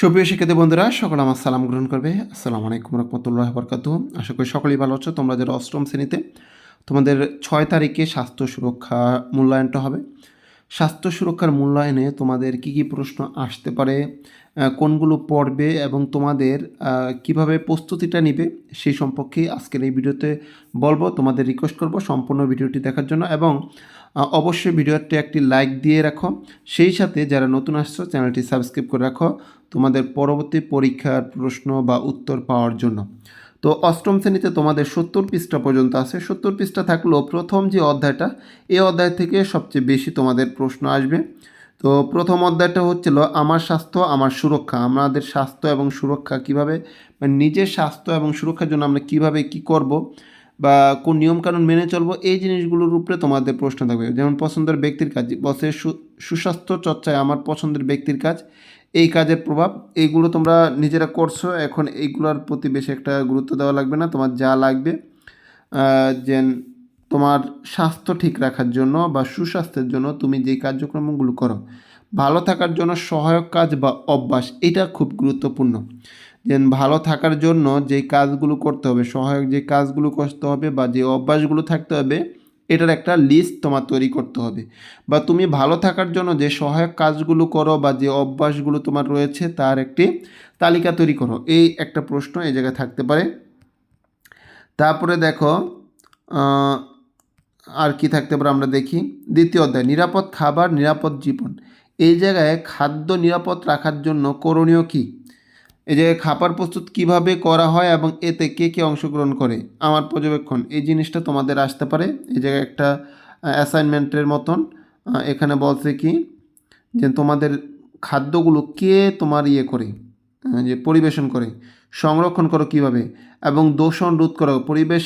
সুপ্রিয় শিক্ষার্থী বন্ধুরা, সকলে আমার সালাম গ্রহণ করবে। আসসালামু আলাইকুম রহমতুল্লাহ বরকাত আশা করি সকলেই ভালো আছো। তোমরা যারা অষ্টম শ্রেণীতে, তোমাদের ছয় তারিখে স্বাস্থ্য সুরক্ষা মূল্যায়নটা হবে। স্বাস্থ্য সুরক্ষার মূল্যায়নে তোমাদের কি কি প্রশ্ন আসতে পারে কোনগুলো পড়বে এবং তোমাদের কীভাবে প্রস্তুতিটা নিবে সেই সম্পর্কে আজকের এই ভিডিওতে বলব। তোমাদের রিকোয়েস্ট করব সম্পূর্ণ ভিডিওটি দেখার জন্য এবং অবশ্যই ভিডিওটি একটি লাইক দিয়ে রাখো। সেই সাথে যারা নতুন আসছো, চ্যানেলটি সাবস্ক্রাইব করে রাখো তোমাদের পরবর্তী পরীক্ষার প্রশ্ন বা উত্তর পাওয়ার জন্য। তো অষ্টম শ্রেণীতে তোমাদের সত্তর পৃষ্ঠা পর্যন্ত আছে। সত্তর পৃষ্ঠা থাকলেও প্রথম যে অধ্যায়টা, এই অধ্যায় থেকে সবচেয়ে বেশি তোমাদের প্রশ্ন আসবে। তো প্রথম অধ্যায়টা হচ্ছিল, আমার স্বাস্থ্য, আমার সুরক্ষা। আমাদের স্বাস্থ্য এবং সুরক্ষা কীভাবে মানে নিজের স্বাস্থ্য এবং সুরক্ষার জন্য আমরা কীভাবে কি করব? বা কোন নিয়মকানুন মেনে চলবো, এই জিনিসগুলোর উপরে তোমাদের প্রশ্ন থাকবে। যেমন পছন্দের ব্যক্তির কাজ বসে সু- সুস্বাস্থ্য চর্চায় আমার পছন্দের ব্যক্তির কাজ, এই কাজের প্রভাব, এইগুলো তোমরা নিজেরা করছ, এখন এইগুলোর প্রতি বেশি একটা গুরুত্ব দেওয়া লাগবে না, তোমার যা লাগবে যে তোমার স্বাস্থ্য ঠিক রাখার জন্য বা সুস্বাস্থ্যের জন্য তুমি যে কার্যক্রমগুলো করো, ভালো থাকার জন্য সহায়ক কাজ বা অভ্যাস, এটা খুব গুরুত্বপূর্ণ। যে ভালো থাকার জন্য যে কাজগুলো করতে হবে, সহায়ক যে কাজগুলো করতে হবে বা যে অভ্যাসগুলো থাকতে হবে, এটার একটা লিস্ট তোমার তৈরি করতে হবে। বা তুমি ভালো থাকার জন্য যে সহায়ক কাজগুলো করো বা যে অভ্যাসগুলো তোমার রয়েছে তার একটি তালিকা তৈরি করো। এই একটা প্রশ্ন এই জায়গায় থাকতে পারে। তারপরে দেখো আর কি থাকতে পারে আমরা দেখি। দ্বিতীয় অধ্যায়, নিরাপদ খাবার, নিরাপদ জীবন। এই জায়গায় খাদ্য নিরাপদ রাখার জন্য করণীয় কি? এই যে খাবার প্রস্তুত কীভাবে করা হয় এবং এতে কে কে অংশগ্রহণ করে, আমার পর্যবেক্ষণ, এই জিনিসটা তোমাদের আসতে পারে। এই জায়গায় একটা অ্যাসাইনমেন্টের মতন এখানে বলছে কি, যে তোমাদের খাদ্যগুলো কে তোমার ইয়ে করে যে পরিবেশন করে, সংরক্ষণ করো কীভাবে, এবং দূষণ রোধ করো, পরিবেশ,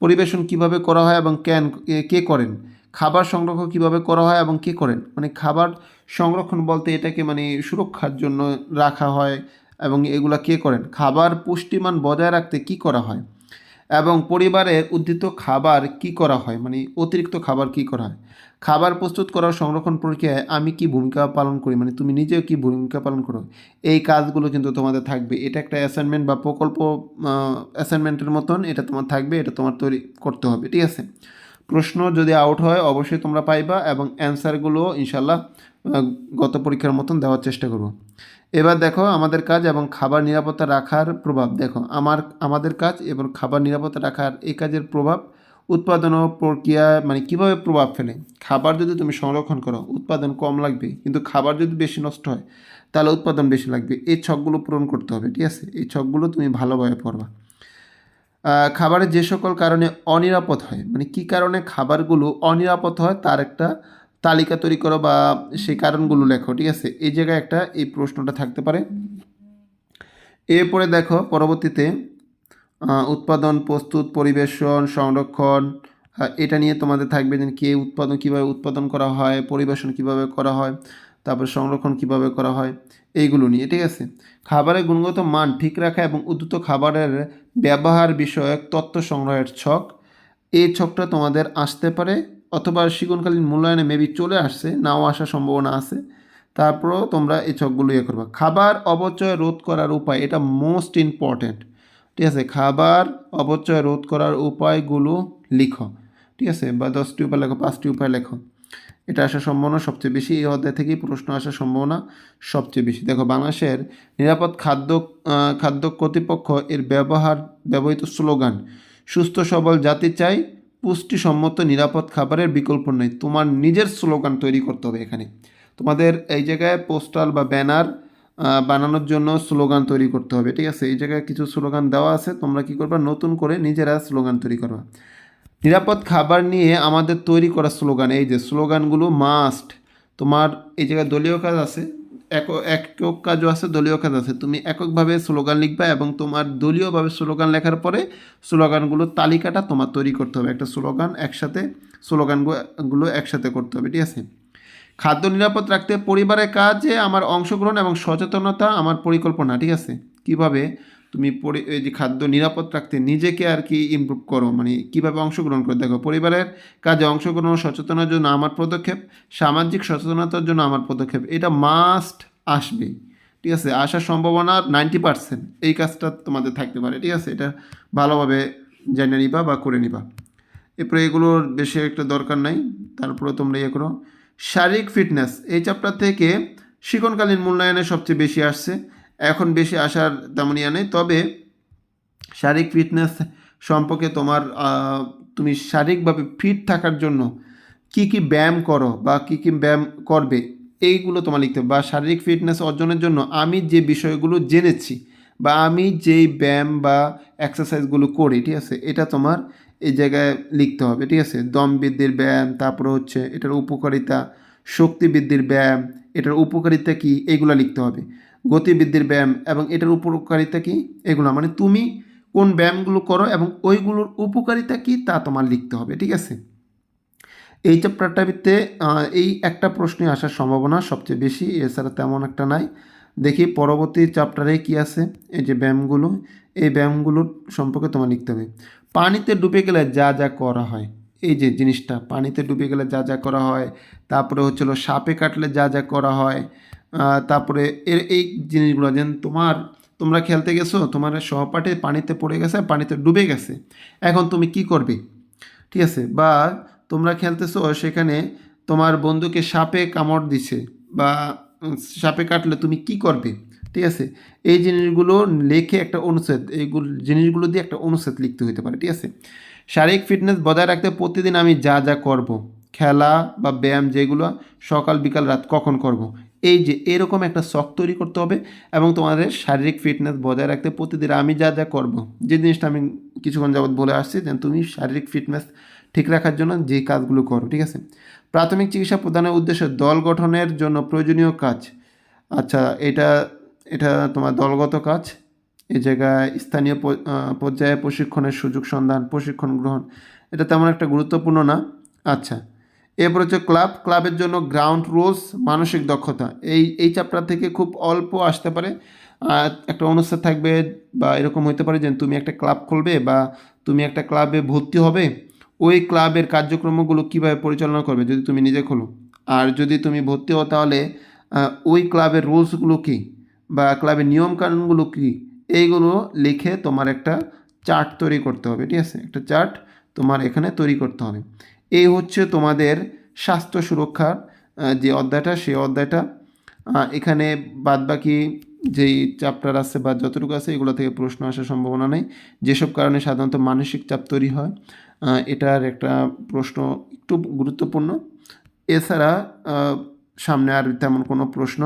পরিবেশন কীভাবে করা হয় এবং কেন কে- কে করেন, খাবার সংরক্ষণ কীভাবে করা হয় এবং কে করেন মানে খাবার সংরক্ষণ বলতে এটাকে মানে সুরক্ষার জন্য রাখা হয় এবং এগুলা কে করেন? খাবার পুষ্টিমান বজায় রাখতে কি করা হয়? এবং পরিবারে উদ্ধৃত খাবার কি করা হয়? মানে অতিরিক্ত খাবার কি করা হয়? খাবার প্রস্তুত করার সংরক্ষণ প্রক্রিয়ায় আমি কি ভূমিকা পালন করি? মানে তুমি নিজেও কি ভূমিকা পালন করো? এই কাজগুলো কিন্তু তোমাদের থাকবে। এটা একটা অ্যাসাইনমেন্ট বা প্রকল্প অ্যাসাইনমেন্টের মতন এটা তোমার থাকবে, এটা তোমার তৈরি করতে হবে। ঠিক আছে? প্রশ্ন যদি আউট হয়, অবশ্যই তোমরা পাইবা এবং অ্যান্সারগুলো ইনশাল্লাহ গত পরীক্ষার মতন দেওয়ার চেষ্টা করব। এবার দেখো আমাদের কাজ এবং খাবার নিরাপত্তা রাখার প্রভাব। দেখো, আমার, আমাদের কাজ এবং খাবার নিরাপত্তা রাখার এই কাজের প্রভাব, উৎপাদন প্রক্রিয়া মানে কীভাবে প্রভাব ফেলে? খাবার যদি তুমি সংরক্ষণ করো, উৎপাদন কম লাগবে, কিন্তু খাবার যদি বেশি নষ্ট হয়, তাহলে উৎপাদন বেশি লাগবে। এই ছকগুলো পূরণ করতে হবে, ঠিক আছে? এই ছকগুলো তুমি ভালোভাবে পড়বা। খাবারের যে সকল কারণে অনিরাপদ হয় মানে কি কারণে খাবারগুলো অনিরাপদ হয় তার একটা তালিকা তৈরি করো বা সেই কারণগুলো লেখো, ঠিক আছে? এই জায়গায় একটা এই প্রশ্নটা থাকতে পারে। এরপরে দেখো, পরবর্তীতে উৎপাদন, প্রস্তুত, পরিবেশন, সংরক্ষণ এটা নিয়ে তোমাদের থাকবে যে কে উৎপাদন কীভাবে উৎপাদন করা হয়, পরিবেশন কীভাবে করা হয়। তারপর সংরক্ষণ কীভাবে করা হয়, এইগুলো নিয়ে, ঠিক আছে? খাবারের গুণগত মান ঠিক রাখা এবং উদ্যুত খাবারের ব্যবহার বিষয়ক তথ্য সংগ্রহের ছক, এই ছকটা তোমাদের আসতে পারে অথবা শিগুনকালীন মূল্যায়নে মেবি চলে আসছে, নাও আসার সম্ভাবনা আছে। তারপরেও তোমরা এই ছকগুলো ইয়ে করবা। খাবার অপচয় রোধ করার উপায়, এটা মোস্ট ইম্পর্ট্যান্ট ঠিক আছে? খাবার অপচয় রোধ করার উপায়গুলো লিখো, ঠিক আছে? বা দশটি উপায় লেখো, পাঁচটি উপায় লেখো। এটা আসার সম্ভাবনা সবচেয়ে বেশি। এই অধ্যায় থেকেই প্রশ্ন আসার সম্ভাবনা সবচেয়ে বেশি। দেখো, বাংলাদেশের নিরাপদ খাদ্য খাদ্য কর্তৃপক্ষ এর ব্যবহার, ব্যবহৃত স্লোগান, সুস্থ সবল জাতি চাই, পুষ্টিসম্মত নিরাপদ খাবারের বিকল্প নেই। তোমার নিজের স্লোগান তৈরি করতে হবে এখানে। তোমাদের এই জায়গায় পোস্টাল বা ব্যানার বানানোর জন্য স্লোগান তৈরি করতে হবে, ঠিক আছে? এই জায়গায় কিছু স্লোগান দেওয়া আছে, তোমরা কি করবা? নতুন করে নিজেরা স্লোগান তৈরি করবা। নিরাপদ খাবার নিয়ে আমাদের তৈরি করা স্লোগান, এই যে স্লোগানগুলো মাস্ট তোমার এই জায়গায় দলীয় কাজ আছে, এক একক কাজও আছে, দলীয় কাজ আছে। তুমি এককভাবে স্লোগান লিখবা এবং তোমার দলীয়ভাবে স্লোগান লেখার পরে স্লোগানগুলোর তালিকাটা তোমার তৈরি করতে হবে। একটা স্লোগান একসাথে, স্লোগানগুলো একসাথে করতে হবে, ঠিক আছে? খাদ্য নিরাপদ রাখতে পরিবারের কাজে আমার অংশগ্রহণ এবং সচেতনতা আমার পরিকল্পনা, ঠিক আছে? কীভাবে? তুমি পরি, এই যে খাদ্য নিরাপদ রাখতে নিজেকে আর কি ইমপ্রুভ করো মানে কীভাবে অংশগ্রহণ করে। দেখো, পরিবারের কাজে অংশগ্রহণ, সচেতনার জন্য আমার পদক্ষেপ, সামাজিক সচেতনতার জন্য আমার পদক্ষেপ, এটা মাস্ট আসবে। ঠিক আছে? আসার সম্ভাবনা নাইনটি পার্সেন্ট এই কাজটা তোমাদের থাকতে পারে। ঠিক আছে? এটা ভালোভাবে জেনে নিবা বা করে নিবা। এরপরে এগুলোর বেশি একটা দরকার নাই। তারপরে তোমরা ইয়ে করো। শারীরিক ফিটনেস এই চ্যাপ্টার থেকে শিকনকালীন মূল্যায়নে সবচেয়ে বেশি আসছে। এখন বেশি আসার তেমন ইয়ে নেই। তবে শারীরিক ফিটনেস সম্পর্কে তোমার তুমি শারীরিকভাবে ফিট থাকার জন্য কি কি ব্যায়াম করো বা কি কি ব্যায়াম করবে, এইগুলো তোমার লিখতে বা শারীরিক ফিটনেস অর্জনের জন্য আমি যে বিষয়গুলো জেনেছি বা আমি যেই ব্যায়াম বা এক্সারসাইজগুলো করি, ঠিক আছে, এটা তোমার এই জায়গায় লিখতে হবে, ঠিক আছে। দম বৃদ্ধির ব্যায়াম, তারপরে হচ্ছে এটার উপকারিতা, শক্তি বৃদ্ধির ব্যায়াম, এটার উপকারিতা কি এগুলো লিখতে হবে। গতি বৃদ্ধির ব্যায়াম এবং এটার উপকারিতা কি? এগুলো মানে তুমি কোন ব্যায়ামগুলো করো এবং ওইগুলোর উপকারিতা কি তা তোমার লিখতে হবে, ঠিক আছে? এই চ্যাপ্টারটাতে এই একটা প্রশ্নে আসার সম্ভাবনা সবচেয়ে বেশি, এছাড়া তেমন একটা নাই। দেখি পরবর্তী চ্যাপ্টারে কি আছে? এই যে ব্যায়ামগুলো, এই ব্যায়ামগুলোর সম্পর্কে তোমার লিখতে হবে। পানিতে ডুবে গেলে যা যা করা হয়, এই যে জিনিসটা, পানিতে ডুবে গেলে যা যা করা হয়, তারপরে হচ্ছিল সাপে কাটলে যা যা করা হয় তারপরে এর এই জিনিসগুলো যেন তোমার, তোমরা খেলতে গেছো, তোমার সহপাঠে পানিতে পড়ে গেছে, পানিতে ডুবে গেছে। এখন তুমি কি করবে? ঠিক আছে, বা তোমরা খেলতেছো, সেখানে তোমার বন্ধুকে সাপে কামড় দিছে, বা সাপে কাটলে তুমি কি করবে? ঠিক আছে, এই জিনিসগুলো লেখে একটা অনুচ্ছেদ, এইগুলো জিনিসগুলো দিয়ে একটা অনুচ্ছেদ লিখতে হতে পারে, ঠিক আছে। শারীরিক ফিটনেস বজায় রাখতে প্রতিদিন আমি যা যা করব, খেলা বা ব্যায়াম যেগুলো সকাল, বিকাল, রাত কখন করব এই যে এরকম একটা শখ তৈরি করতে হবে এবং তোমাদের শারীরিক ফিটনেস বজায় রাখতে প্রতিদিন আমি যা যা করব। যে জিনিসটা আমি কিছুক্ষণ যাবৎ বলে আসছি যে তুমি শারীরিক ফিটনেস ঠিক রাখার জন্য যে কাজগুলো করো, ঠিক আছে? প্রাথমিক চিকিৎসা প্রদানের উদ্দেশ্যে দল গঠনের জন্য প্রয়োজনীয় কাজ। আচ্ছা এটা এটা তোমার দলগত কাজ। এই জায়গায় স্থানীয় পর্যায়ে প্রশিক্ষণের সুযোগ সন্ধান, প্রশিক্ষণ গ্রহণ। এটা তেমন একটা গুরুত্বপূর্ণ না। আচ্ছা এরপর হচ্ছে ক্লাব, ক্লাবের জন্য গ্রাউন্ড রুলস, মানসিক দক্ষতা। এই এই চ্যাপ্টার থেকে খুব অল্প আসতে পারে। একটা অনুষ্ঠান থাকবে বা এরকম হতে পারে যে তুমি একটা ক্লাব খুলবে বা তুমি একটা ক্লাবে ভর্তি হবে, ওই ক্লাবের কার্যক্রমগুলো কীভাবে পরিচালনা করবে যদি তুমি নিজে খোলো। আর যদি তুমি ভর্তি হও তাহলে ওই ক্লাবের রুলসগুলো কী বা ক্লাবের নিয়মকানুনগুলো কী, এইগুলো লিখে তোমার একটা চার্ট তৈরি করতে হবে। ঠিক আছে? একটা চার্ট তোমার এখানে তৈরি করতে হবে। এই হচ্ছে তোমাদের স্বাস্থ্য সুরক্ষার যে অধ্যায়টা, সেই অধ্যায়টা। এখানে বাদবাকি যেই চ্যাপ্টার আছে বা যতটুকু আছে, এগুলো থেকে প্রশ্ন আসার সম্ভাবনা নেই। যেসব কারণে সাধারণত মানসিক চাপ তৈরি হয় এটার একটা প্রশ্ন একটু গুরুত্বপূর্ণ। এছাড়া সামনে আর তেমন কোনো প্রশ্ন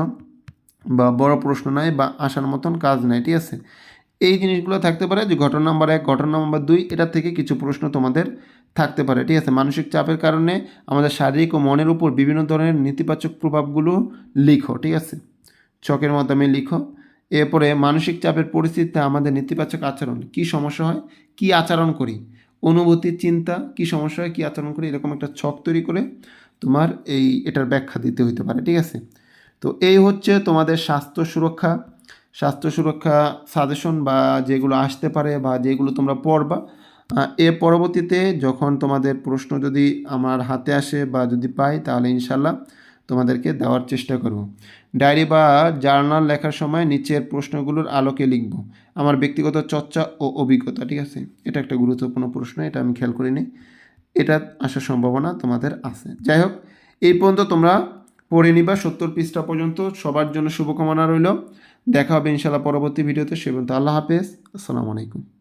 বা বড় প্রশ্ন নাই বা আসার মতন কাজ নাই, ঠিক আছে? এই জিনিসগুলো থাকতে পারে যে ঘটনা নাম্বার এক, ঘটনা নাম্বার দুই এটা থেকে কিছু প্রশ্ন তোমাদের থাকতে পারে, ঠিক আছে? মানসিক চাপের কারণে আমাদের শারীরিক ও মনের উপর বিভিন্ন ধরনের নেতিবাচক প্রভাবগুলো লিখো, ঠিক আছে? ছকের মাধ্যমে লিখো। এরপরে মানসিক চাপের পরিস্থিতিতে আমাদের নেতিবাচক আচরণ, কি সমস্যা হয়? কি আচরণ করি? অনুভূতি চিন্তা, কি সমস্যা হয়? কী আচরণ করি? এরকম একটা ছক তৈরি করে তোমার এই এটার ব্যাখ্যা দিতে হইতে পারে, ঠিক আছে? তো এই হচ্ছে তোমাদের স্বাস্থ্য সুরক্ষা। স্বাস্থ্য সুরক্ষা সাজেশন বা যেগুলো আসতে পারে বা যেগুলো তোমরা পড়বা এর পরবর্তীতে যখন তোমাদের প্রশ্ন যদি আমার হাতে আসে বা যদি পাই, তাহলে ইনশাল্লাহ তোমাদেরকে দেওয়ার চেষ্টা করব। ডায়েরি বা জার্নাল লেখার সময় নিচের প্রশ্নগুলোর আলোকে লিখব। আমার ব্যক্তিগত চর্চা ও অভিজ্ঞতা, ঠিক আছে? এটা একটা গুরুত্বপূর্ণ প্রশ্ন, এটা আমি খেয়াল করিনি। এটা আসার সম্ভাবনা তোমাদের আছে। যাই হোক, এই পর্যন্ত তোমরা পড়ে নিবা। সত্তর পৃষ্ঠা পর্যন্ত সবার জন্য শুভকামনা রইল। দেখা হবে ইনশাল্লাহ পরবর্তী ভিডিওতে। সে পর্যন্ত আল্লাহ হাফেজ। আসসালামু আলাইকুম।